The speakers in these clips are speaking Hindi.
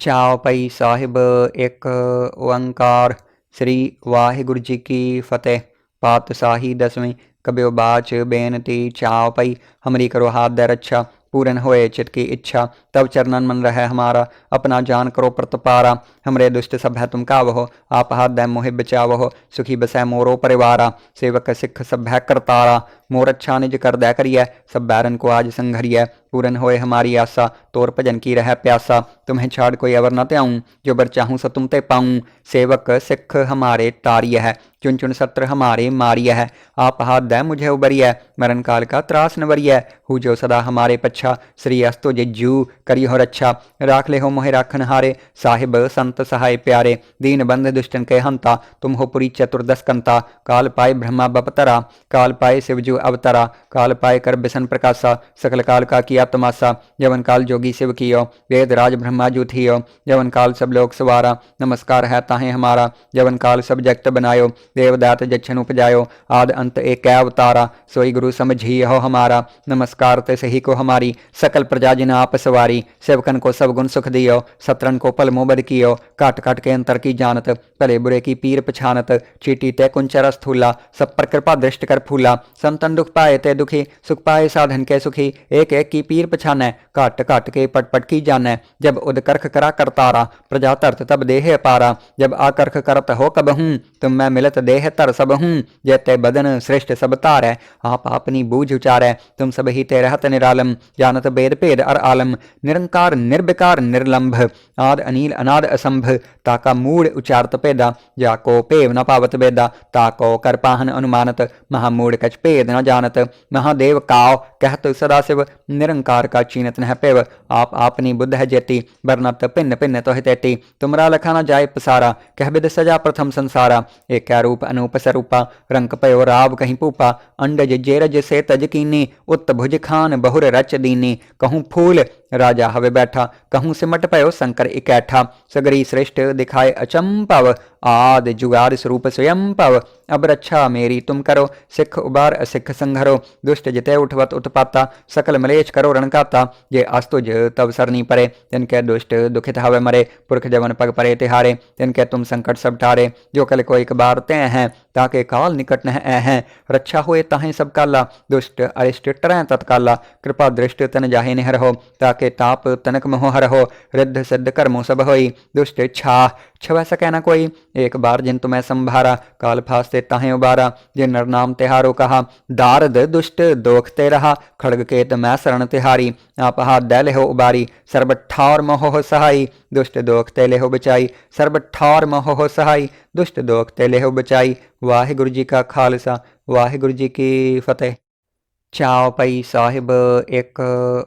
ਚਾਉ ਪਈ ਸਾਹਿਬ ਇੱਕ ਓੰਕਾਰ ਸ੍ਰੀ ਵਾਹਿਗੁਰੂ ਜੀ ਕੀ ਫਤਿਹ ਪਾਤਸ਼ਾਹੀ ਦਸਵੀਂ ਕਬਿਓ ਬਾਚ ਬੇਨਤੀ ਚਾਉ ਪਈ ਹਮਰੀ ਕਰੋ ਹਾਥ ਦੇ ਰੱਛਾ पूरन होए चित की इच्छा तब चरणन मन रहे हमारा अपना जान करो प्रतपारा हमरे दुष्ट सब है तुम का वहो आप हाथ दै मोहे बचावहो सुखी बसै मोरो परिवारा सेवक सिख सब है करतारा मोर अच्छा निज कर दे करिए सब बैरन को आज संघरिए पूरन होए हमारी आशा, तोर भजन की रह प्यासा। तुम्हें छाड़ कोई अवर न त्याऊं, जो बर चाहूँ सो तुम ते पाऊँ। सेवक, सिख हमारे तारिय है, चुन चुन सत्र हमारे मारिय है। आप हाथ दे मुझे उबरिय, मरण काल का त्रास नवरिय हु जो सदा हमारे पच्छा, श्री अस्तो जे जू करी हो रक्षा राख ले हो मोहे राखन हारे, साहिब, संत सहाय प्यारे। दीन बंध दुष्टन के हंता, तुम हो पुरी चतुर्दश कंता। काल पाए ब्रह्मा बपतरा, काल पाए शिवजू अवतरा, काल पाए कर बिसन प्रकाशा, सकल काल का किया तमाशा जवन काल जोगी शिव कियो वेद राज ब्रह्मा जू थियो जवन काल सब लोग सवारा, नमस्कार है ताहे हमारा जवन काल सब जगत बनायो, देवदात जच्छन उपजायो, आद अंत एक अवतारा, सोई गुरु समझी हो हमारा, नमस्कार ते सही को हमारी, सकल प्रजा जिन आप सवारी, सेवकन को सब गुण सुख दियो, सतरन को पल मोबद कियो काट काट के अंतर की जानत, भले बुरे की पीर पछानत, चीटी ते कुंचर स्थूला सब पर कृपा दृष्ट कर फूला, संतन दुख पाए ते दुखी, सुख पाए साधन के सुखी। एक एक की पीर पछाने काट काट के पट पट की जाने। जब उद करख करा करतारा प्रजा तरत तब देह पारा। जब आकर्ख करत हो कब हूँ, तुम मैं मिलत देह तर सब हूँ। जैते बदन श्रेष्ठ सब तारै, आप अपनी बूझ उचारै। तुम सब ही ते रहत निरालम, जानत बेद भेद अर आलम। निरंकार, निर्विकार, निर्लंभ। आद अनिल, अनाद असंभ। ताका मूड उचारत पेदा जाको पेव न पावत बेदा। ताको कर पाहन अनुमानत महामूड कछ भेद न जानत महादेव काव कहत सदाशिव निरंकार का चीनत नह पेव। आप आपनी बुद्ध है जेती बरनत पिन्न पिन्न तो हितेती तुमरा लखा न जाय पसारा, कह बिद सजा प्रथम संसारा। एक रूप अनूप स्वरूपा रंक पयो राव कहीं पूपा। अंडज जेरज से तज कीनी उत भुज खान बहुर रच दीनी। कहूँ फूल, राजा हवे बैठा। कहूँ सिमट पयो शंकर इकैठा। सगरी श्रेष्ठ दिखाए अचंपव। आद जुगाद स्वरूप स्वयं पव अब रक्षा मेरी तुम करो, सिख उबार असिख संघरो। दुष्ट जिते उठवत उत्पाता सकल मलेच करो रणकाता जे अस्तुज तब सरनी परे तिनके दुष्ट दुखित हवे मरे। पुरख जवन पग परे तिहारे तिनके तुम संकट सब ठारे। जो कल को एक बार ते हैं, ताके काल निकट न हैं। रक्षा होए ताहे सब काला, दुष्ट अरिष्ट टरें तत्काला। कृपा दृष्ट तन जाहे निहर हो, ताके ताप तनक मोह हर हो। रिद्ध सिद्ध कर्मो सब होई, दुष्ट छा छवै सकै न कोई एक बार जिन तुम्हें संभारा काल फास्ते ताहे उबारा जिन नर नाम तिहारो कहा दारद दुष्ट दोखते रहा खड़ग केत मैं शरण तिहारी आप हाथ दे ले हो उबारी सर्ब ठार मोह सहाई दुष्ट दोखते ले हो बचाई सर्ब ठार मोह सहाई दुष्ट दोखते ले हो बचाई वाहिगुरु जी का खालसा वाहिगुरु जी की फतेह ਚਾਉਪਈ ਸਾਹਿਬ ਇੱਕ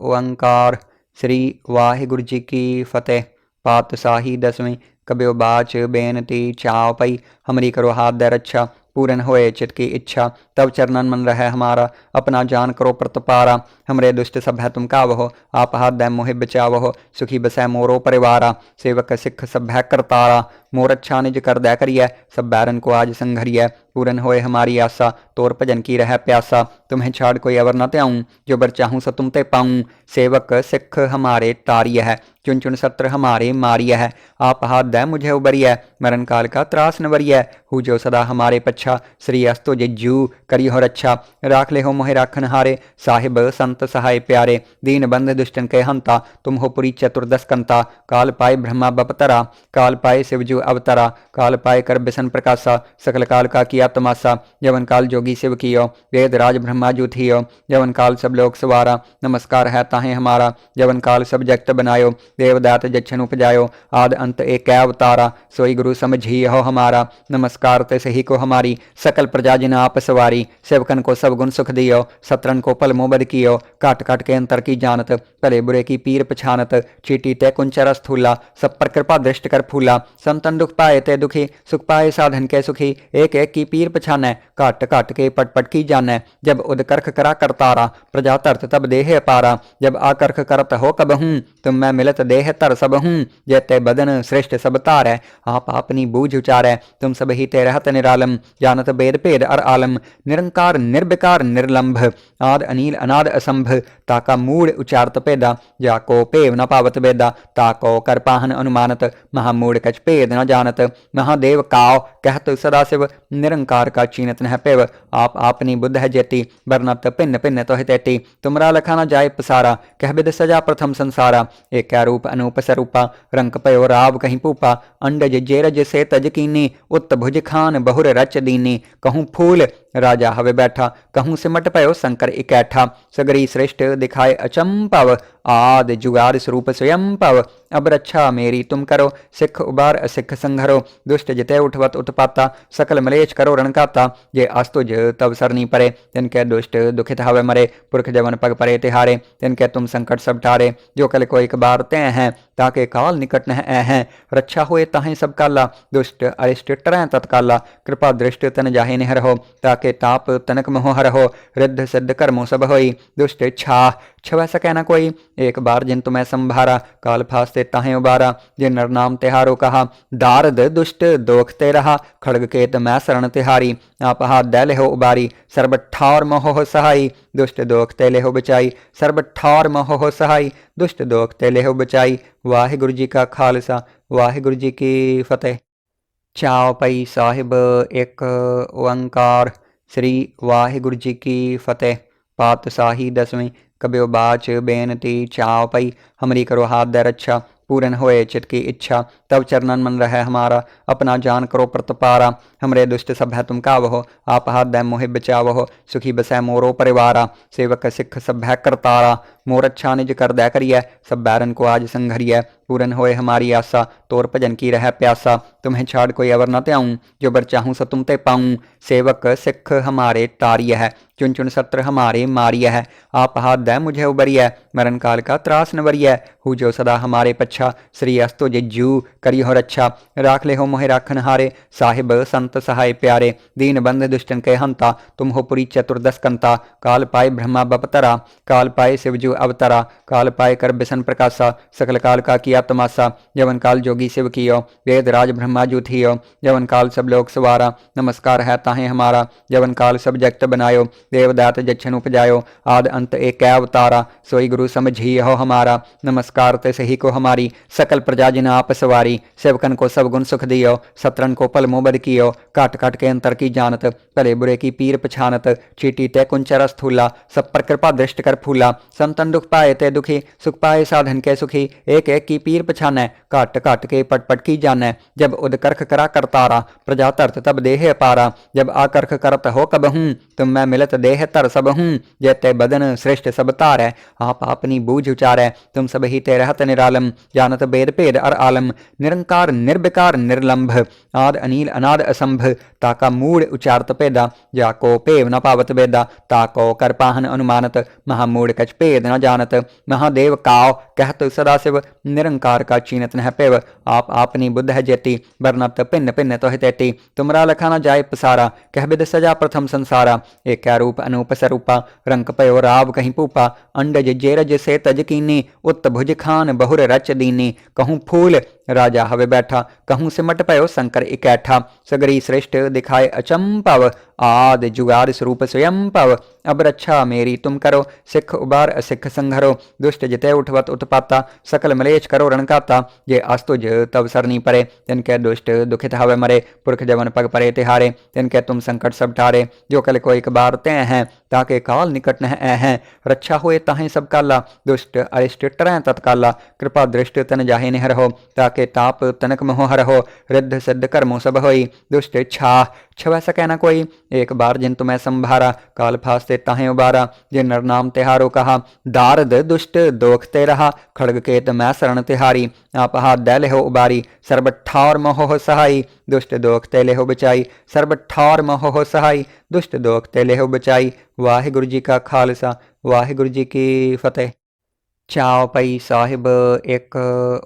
ਓੰਕਾਰ ਸ੍ਰੀ ਵਾਹਿਗੁਰੂ ਜੀ ਕੀ ਫਤਿਹ ਪਾਤਸ਼ਾਹੀ ਦਸਵੀਂ कबियो बाच, बेनती चावपई हमरी करो हाथ दे रक्षा पूरन होए चित की इच्छा। तब चरणन मन रहे हमारा, अपना जान करो प्रतपारा। हमरे दुष्ट सब है तुम कावहो, आप हाथ दे मोहि बचावहो। सुखी बसै मोरो परिवारा, सेवक सिख सब है करतारा। मोर अच्छा निज कर दे करिए सब बैरन को आज संघरिए पूरन होए हमारी आशा तोर भजन की रह प्यासा। तुम्हें छाड़ कोई अवर न त्याऊं, जो बर चाहूँ सो तुम ते पाऊँ। सेवक, सिख हमारे तारिय है चुन चुन सत्र हमारे मारिय है आप हाथ दे मुझे उबरिय मरण काल का त्रास नवरिय हु जो सदा हमारे पच्छा, श्री अस्तो जे जू करी हो रक्षा राख ले हो मोहे राखन हारे, साहिब, संत सहाय प्यारे। दीन बंध दुष्टन के हंता, तुम हो पुरी चतुर्दश कंता। काल पाए ब्रह्मा बपतरा, काल पाए शिवजू अवतरा, काल पाए कर बिसन प्रकाशा, सकल काल का किया तमाशा जवन काल जोगी शिव कियो, वेद राज ब्रह्मा जू थियो जवन काल सब लोग सवारा, नमस्कार है ताहे हमारा जवन काल सब जगत बनायो, देवदात जच्छन उपजायो, आद अंत एक अवतारा, सोई गुरु समझी हो हमारा, नमस्कार ते सही को हमारी, सकल प्रजा जिन आप सवारी, सेवकन को सब गुण सुख दियो, सत्रन को पल मोबद कियो, काट काट के अंतर की जानत भले बुरे की पीर पछानत, चीटी ते कुंचर स्थूला सब पर कृपा दृष्ट कर फूला संतन संतन दुख पाए ते दुखी, सुख पाए साधन के सुखी। एक एक की पीर पछानै घट घट के पट पट की जानै जब उद करख करा करतारा प्रजा तरत तब देह अपारा जब आकर्ख करत हो कब हूँ, तुम मैं मिलत देह तर सब हूँ। जैते बदन श्रेष्ठ सब तारै आप अपनी बूझ उचारै तुम सब ही ते रहत निरालम, जानत वेद भेद अर आलम। निरंकार निर्विकार निर्लंभ, आद अनिल अनाद असंभ। ताका मूड उचारत पेदा जाको पेव न पावत वेदा, ताको कर पाहन अनुमानत महामूड कच भेद न जानत। महादेव काव कहत सदाशिव, निरंकार का चीनत न पेव। आप आपनी बुद्ध है जेती बरनत भिन्न भिन्न तो तेती। तुमरा लखा न जाय पसारा, कह बिद सजा प्रथम संसारा। एक रूप अनूप सरूपा, रंक पयो राव कहीं पूपा। अंडज जेरज से तज कीनी, उत भुज खान बहुर रच दीनी। कहूँ फूल, राजा हवे बैठा। कहूँ सिमट पयो शंकर इकैठा। सगरी श्रेष्ठ दिखाए अचंपव। आद जुगार स्वरूप स्वयं पव। अब रक्षा मेरी तुम करो, सिख उबार असिख संघरो। दुष्ट जिते उठवत उत्पाता, सकल मलेच करो रणकाता जे अस्तुज तब सरनी परे, तिनके दुष्ट दुखित हवे मरे। पुरख जवन पग परे तिहारे, तिनके तुम संकट सब टारे जो कल को एक बार ते हैं, ताके काल निकट न हैं। रक्षा हुए ताहे सब काला, दुष्ट अरिष्ट टरें तत्काला। कृपा दृष्ट तन जाहे निहर हो, ताके ताप तनक मोहर हो। रिद्ध सिद्ध कर्मो सब होई, दुष्ट छा छवै सकै न कोई एक बार जिन तुम्हें संभारा काल फास्ते ताहे उबारा जिन नर नाम तिहारो कहा दारद दुष्ट दोखते रहा खड़ग केत मैं शरण तिहारी आप हाथ दै हो उबारी सर्ब ठार मोह सहाई दुष्ट दोखते लेहो बचाई सर्ब ठार मोह सहाई दुष्ट दोखते लेहो बचाई वाहिगुरु जी का खालसा वाहिगुरु जी की फतेह ਚਾਉ ਪਈ ਸਾਹਿਬ ਇੱਕ ਓੰਕਾਰ ਸ੍ਰੀ ਵਾਹਿਗੁਰੂ ਜੀ ਕੀ ਫਤਿਹ ਪਾਤਸ਼ਾਹੀ ਦਸਵੀਂ कबियो बाच बेनती चाव पई हमरी करो हाथ दे रक्षा पूरन होए चित की इच्छा तब चरणन मन रहे हमारा अपना जान करो प्रतपारा हमरे दुष्ट सब है तुम काव हो आप हाथ दे मोहि बचाव हो सुखी बसै मोरो परिवारा सेवक सिख सब है करतारा मोर अच्छा निज कर दे करिए। सब बैरन को आज संघरिय पूरन होए हमारी आशा, तोर भजन की रह प्यासा। तुम्हें छाड़ कोई अवर न त्याऊं, जो बर चाहूँ सो तुम ते पाऊँ। सेवक, सिख हमारे तारिय है, चुन चुन सत्र हमारे मारिय है। आप हाथ दे मुझे उबरिय मरण काल का त्रास नवरिय हु जो सदा हमारे पच्छा, श्री अस्तो जिज्जू, करी हो रक्षा राख ले हो मोहे राखन हारे, साहिब, संत सहाय प्यारे। दीन बंध दुष्टन के हंता, तुम हो पुरी चतुर्दश कंता। काल पाए ब्रह्मा बपतरा, काल पाए शिवजू अवतरा, काल पाए कर बिसन प्रकाशा, सकल काल का किया तमाशा। जवन काल जोगी शिव कियो, वेद राज ब्रह्मा जू थियो। जवन काल सब लोग सवारा, नमस्कार है ताहे हमारा। जवन काल सब जगत बनायो, देवदात जच्छन उपजायो। आद अंत एक अवतारा, सोई गुरु समझी हो हमारा। नमस्कार ते सही को हमारी, सकल प्रजा जिन आप सवारी। सेवकन को सब गुण सुख दियो, सत्रन को पल मोबद कियो। काट काट के अंतर की जानत भले बुरे की पीर पछानत। चीटी ते कुंचर स्थूला सब पर कृपा दृष्ट कर फूला। संतन दुख पाए ते दुखी, सुख पाए साधन के सुखी। एक एक की पीर पछानै काट काट के पट पट की जानै जब उद करख करा करतारा प्रजा तरत तब देह अपारा जब आकर्ख करत हो कब हूँ, तुम मैं मिलत देह तर सब हूँ। जैते बदन श्रेष्ठ सब तारै आप अपनी बूझ उचारै तुम सब ही ते रहत निरालम, जानत वेद भेद अर आलम। निरंकार, निर्विकार, निर्लंभ। आद अनिल, अनाद असंभ। ताका मूड उचारत पेदा जाको पेव न पावत वेदा ताको कर पाहन अनुमानत महामूड कच भेद न जानत महादेव काव कहत सदाशिव निरंकार का चीनत न पेव। आप आपनी बुद्ध है जेती बरनत भिन्न भिन्न तो तेती। तुमरा लखा न जाय पसारा, कह बिद सजा प्रथम संसारा। एक रूप अनूप सरूपा, रंक पयो राव कहीं पूपा। अंडज जेरज से तज कीनी उत भुज खान बहुर रच दीनी। कहूँ फूल, राजा हवे बैठा। कहूँ सिमट पयो शंकर इकैठा। सगरी श्रेष्ठ दिखाए अचंपव। आद जुगार स्वरूप स्वयं पव। अब रक्षा मेरी, तुम करो, सिख उबार असिख संघरो। दुष्ट जिते उठवत उत्पाता, सकल मलेच करो रणकाता। जे अस्तुज तब सरनी परे तिनके दुष्ट दुखित हवे मरे। पुरख जवन पग परे तिहारे तिनके तुम संकट सब टारे जो कल को एक बार ते हैं, ताके काल निकट न हैं। रक्षा हुए ताहे सब काला। दुष्ट अरिष्ट टरें तत्काला। कृपा दृष्ट तन जाहे निहर हो, ताके ताप तनक मोहर हो। रिद्ध सिद्ध कर्मो सब होई। दुष्ट छा छवै सकै न कोई एक बार जिन तुम्हें संभारा काल फास्ते ताहे उबारा जिन नर नाम तिहारो कहा दारद दुष्ट दोखते रहा खड़ग केत मैं शरण तिहारी आप हाथ दै लेहो उबारी सर्ब ठार मोह सहाई दुष्ट दोखते लेहो बचाई सर्ब ठार मोह सहाई दुष्ट दोखते लेहो बचाई वाहिगुरु जी का खालसा वाहिगुरु जी की फतेह ਚਾਉ ਪਈ ਸਾਹਿਬ ਇੱਕ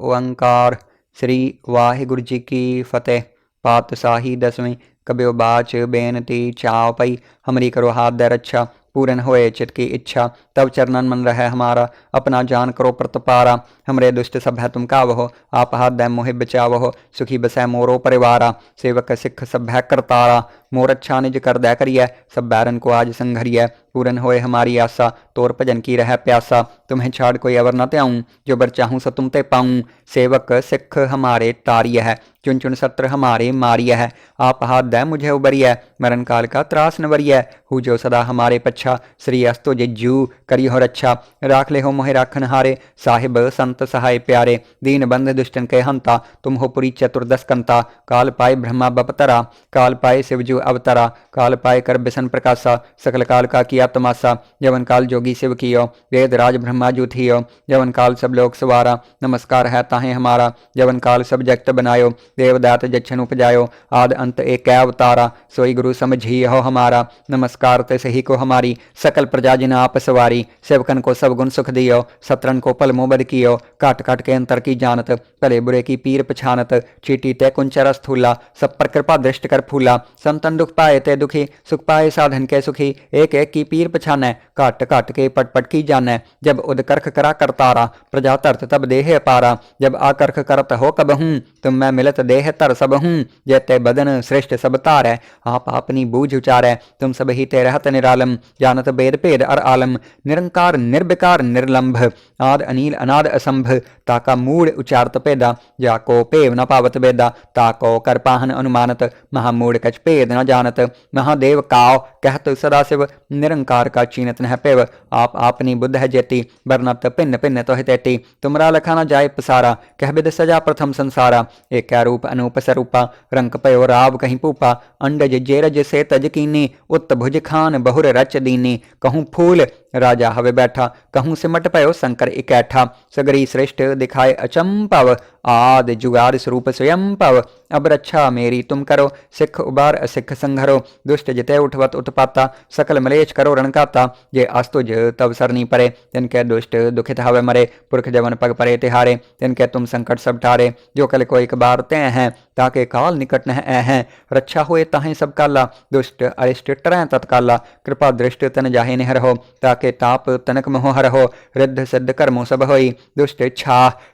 ਓੰਕਾਰ ਸ੍ਰੀ ਵਾਹਿਗੁਰੂ ਜੀ ਕੀ ਫਤਿਹ ਪਾਤਸ਼ਾਹੀ ਦਸਵੀਂ कबियो बाच बेन ती चाव पई हमरी करो हाथ दे रच्छा पूरन होए चित की इच्छा तब चरणन मन रहे हमारा अपना जान करो प्रतपारा हमरे दुष्ट सभ्य तुम कावहो आप हाथ दै मोहि बचावहो सुखी बसै मोरो परिवारा सेवक सिख सभ्य करतारा मोर अच्छा निज कर दै करिए सब बैरन को आज संघरिय। पूरन होए हमारी आशा, तोर भजन की रह प्यासा। तुम्हें छाड़ कोई अवर न त्याऊं, जो बर चाहूँ स तुम ते पाऊँ। सेवक, सिख हमारे तारिय है चुन चुन सत्र हमारे मारिय है। आप हाथ दै मुझे उबरिय मरण काल का त्रास न वरिय। हु जो सदा हमारे पच्छा, श्री अस्तो जू करी हो रक्षा राख ले हो मोहे राखन हारे, साहिब संत सहाय प्यारे। दीन बंध दुष्टन के हंता, तुम हो पुरी चतुर्दश कंता। काल पाए ब्रह्मा बपतरा, काल पाए शिवजू अवतरा, काल पाए कर बिसन प्रकाशा, सकल काल का किया तमाशा जवन काल जोगी शिव कियो, वेद राज ब्रह्मा जू थियो जवन काल सब लोग सवारा, नमस्कार है ताहे हमारा जवन काल सब जगत बनायो, देवदात जच्छन उपजायो, आद अंत एक अवतारा, सोई गुरु समझी हो हमारा, नमस्कार ते सही को हमारी, सकल प्रजा जिन आप सवारी, सेवकन को सब गुण सुख दियो, सतरन को पल मोबद कियो काट काट के अंतर की जानत भले बुरे की पीर पछानत, चीटी ते कुंचर स्थूला सब पर कृपा दृष्ट कर फूला, संतन दुख पाए ते दुखी सुख पाए साधन के सुखी। एक एक की पीर पछाने काट काट के पट पट की जाने। जब उद करख करा करतारा प्रजा तरत तब देह पारा। जब आकर्ख करत हो कब हूँ, तुम मैं मिलत देह तर सब हूँ। जैते बदन श्रेष्ठ सब तारै, आप अपनी बूझ उचारै। तुम सब ही ते रहत निरालम, जानत वेद भेद अर आलम। निरंकार निर्विकार निर्लंभ आद अनिल अनाद असंभ। ताका मूड उचारत पेदा जाको पेव न पावत वेदा ताको कर पाहन अनुमानत महामूड कच भेद न जानत महादेव काव कहत सदाशिव निरंकार का चीनत न पेव। आप आपनी बुद्ध है जेती बरनत पिन्न पिन्न तो तेती तुमरा लखा न जाय पसारा, कह बिद सजा प्रथम संसारा। एक रूप अनूप सरूपा, रंक पयो राव कहीं पूपा। अंडज जेरज से तज कीनी उत भुज खान बहुर रच दीनी। कहूँ फूल, राजा हवे बैठा। कहूँ सिमट पयो शंकर इकैठा। सगरी श्रेष्ठ दिखाए अचंपव। आद जुगार स्वरूप स्वयं पव। अब रक्षा मेरी, तुम करो, सिख उबार असिख संघरो। दुष्ट जिते उठवत उत्पाता, सकल मलेच करो रणकाता। जे अस्तुज तब सरनी परे, तिनके दुष्ट दुखित हवे मरे। पुरख जवन पग परे तिहारे, तिनके तुम संकट सब टारे जो कल को एक बार ते हैं, ताके काल निकट न हैं। रक्षा हुए ताहे सब काला, दुष्ट अरिष्ट टरें तत्काला। कृपा दृष्ट तन जाहे निहर हो, ताके ताप तनक मोह हर हो। रिद्ध सिद्ध कर्मो सब होई, दुष्ट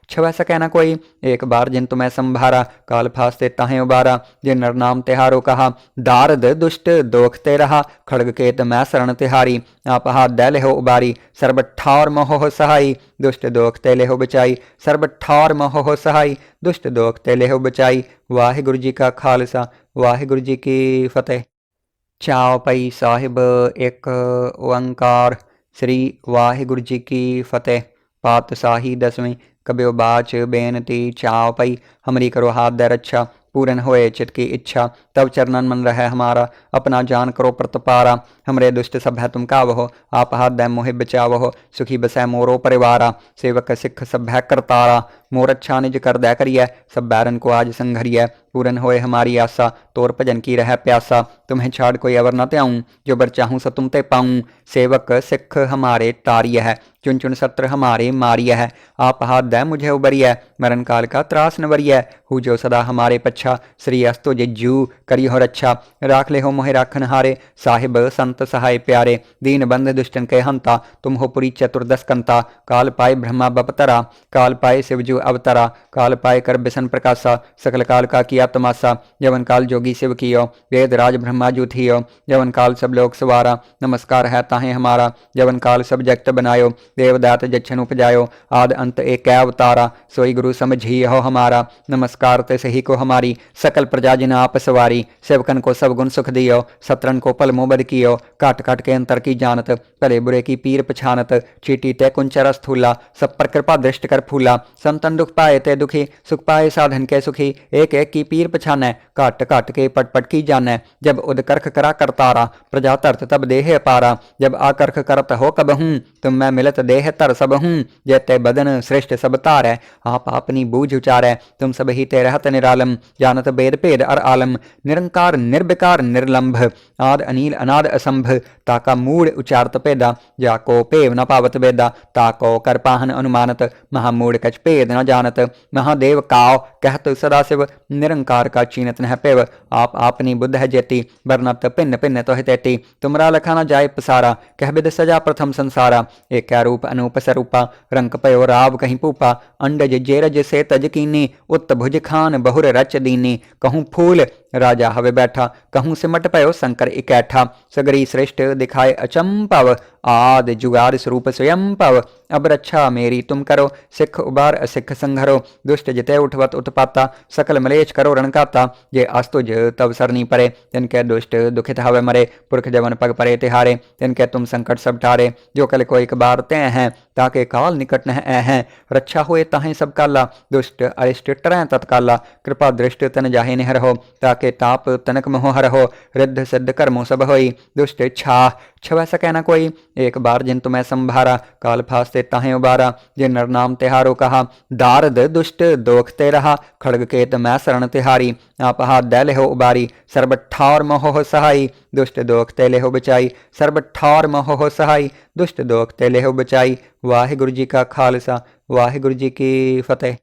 छा छवै सकै न कोई एक बार जिन तुम्हें संभारा काल फास्ते ताहे उबारा जिन नर नाम तिहारो कहा दारद दुष्ट दोखते रहा खड़ग केत मैं शरण तिहारी आप हाथ दै लेहो उबारी सर्ब ठार मोह सहाई दुष्ट दोखते लेहो बचाई सर्ब ठार मोह सहाई दुष्ट दोखते लेहो बचाई वाहिगुरु जी का खालसा वाहिगुरु जी की फतेह ਚਾਉ ਪਈ ਸਾਹਿਬ ਇੱਕ ਓੰਕਾਰ ਸ੍ਰੀ ਵਾਹਿਗੁਰੂ ਜੀ ਕੀ ਫਤਿਹ ਪਾਤਸ਼ਾਹੀ ਦਸਵੀਂ कबियो बाच, बेनती, चाव पई। हमरी करो हाथ दे रक्षा पूरन होए चित की इच्छा। तब चरणन मन रहे हमारा, अपना जान करो प्रतपारा। हमरे दुष्ट सब है तुम कावहो, आप हाथ दै मोहि बचावहो, सुखी बसै मोरो परिवारा। सेवक सिख सब है करतारा। मोर अच्छा निज कर दै करिय सब बैरन को आज संघरिय पूरन होए हमारी आशा, तोर भजन की रह प्यासा। तुम्हें छाड़ कोई अवर न त्याऊं, जो बर चाहूँ स तुम ते पाऊँ। सेवक, सिख हमारे तारिय है चुन चुन सत्र हमारे मारिय है। आप हाथ दै मुझे उबरिय मरण काल का त्रास न वरिय। हु जो सदा हमारे पच्छा, श्री अस्तो जू करी हो रक्षा राख ले हो मोहे राखन हारे, साहिब, संत सहाय प्यारे। दीन बंध दुष्टन के हंता, तुम हो पुरी चतुर्दश कंता। काल पाए ब्रह्मा बपतरा, काल पाए शिवजू अवतरा, काल पाए कर बिसन प्रकाशा, सकल काल का किया तमाशा। जवन काल जोगी शिव कियो, वेद राज ब्रह्मा जू थियो। जवन काल सब लोग सवारा, नमस्कार है ताहे हमारा। जवन काल सब जगत बनायो, देवदात जच्छन उपजायो। आद अंत एक अवतारा, सोई गुरु समझी हो हमारा। नमस्कार ते सही को हमारी, सकल प्रजा जिन आप सवारी। सेवकन को सब गुण सुख दियो, सत्रन को पल मोबद कियो। काट काट के अंतर की जानत भले बुरे की पीर पछानत। चीटी ते कुंचर स्थूला, सब पर कृपा दृष्ट कर फूला। संतन दुख पाए ते दुखी, सुख पाए साधन के सुखी। एक एक की पीर पछाने काट काट के पट पट की जाने जब उद करख करा करतारा प्रजा तरत तब देह पारा। जब आकर्ख करत हो कब हूँ, तुम मैं मिलत देह तर सब हूँ। जैते बदन श्रेष्ठ सब तारै आप अपनी बूझ उचारै तुम सब ही ते रहत निरालम, जानत वेद भेद अर आलम। निरंकार, निर्विकार, निर्लंभ। आद अनिल, अनाद असंभ। ताका मूड उचारत पेदा जाको पेव न पावत वेदा ताको कर पाहन अनुमानत महामूड कच भेद न जानत। महादेव काव कहत सदा शिव निरंकार का चीनत नह पेव। आप आपनी बुद्ध है जेती बरनत पिन्न पिन्न तो हितेती तुमरा लखा न जाय पसारा, कह बिद सजा प्रथम संसारा। एक रूप अनूप सरूपा, रंक पयो राव कहीं पूपा। अंडज जेरज से तज कीनी, उत भुज खान बहुर रच दीनी। कहूँ फूल राजा हवे बैठा, कहूँ सिमट पयो शंकर इकैठा। सगरी श्रेष्ठ दिखाए अचंपव आद जुगार स्वरूप स्वयं पव। अब रक्षा मेरी तुम करो, सिख उबार असिख संघरो। दुष्ट जिते उठवत उत्पाता, सकल मलेच करो रणकाता। जे अस्तुज तब सरनी परे, तिनके दुष्ट दुखित हवे मरे। पुरख जवन पग परे तिहारे, तिनके तुम संकट सब टारे जो कल को एक बार ते हैं, ताके काल निकट न हैं। रक्षा हुए ताहे सब काला दुष्ट अरिष्ट टरें तत्काला कृपा दृष्ट तन जाहे निहर हो, ताके ताप तनक मोह हर हो रिद्ध सिद्ध कर्मो सब होई दुष्ट छा छवै सकै न कोई एक बार जिन तुम्हें संभारा काल फास्ते ताहे उबारा जिन नर नाम तिहारो कहा दारद दुष्ट दोखते रहा खड़ग केत मैं शरण तिहारी आप हाथ दै लेहो उबारी सर्ब ठार मोह सहाई दुष्ट दोखते लेहो बचाई सर्ब ठार मोह सहाई दुष्ट दोखते लेहो बचाई वाहिगुरु जी का खालसा वाहिगुरु जी की फतेह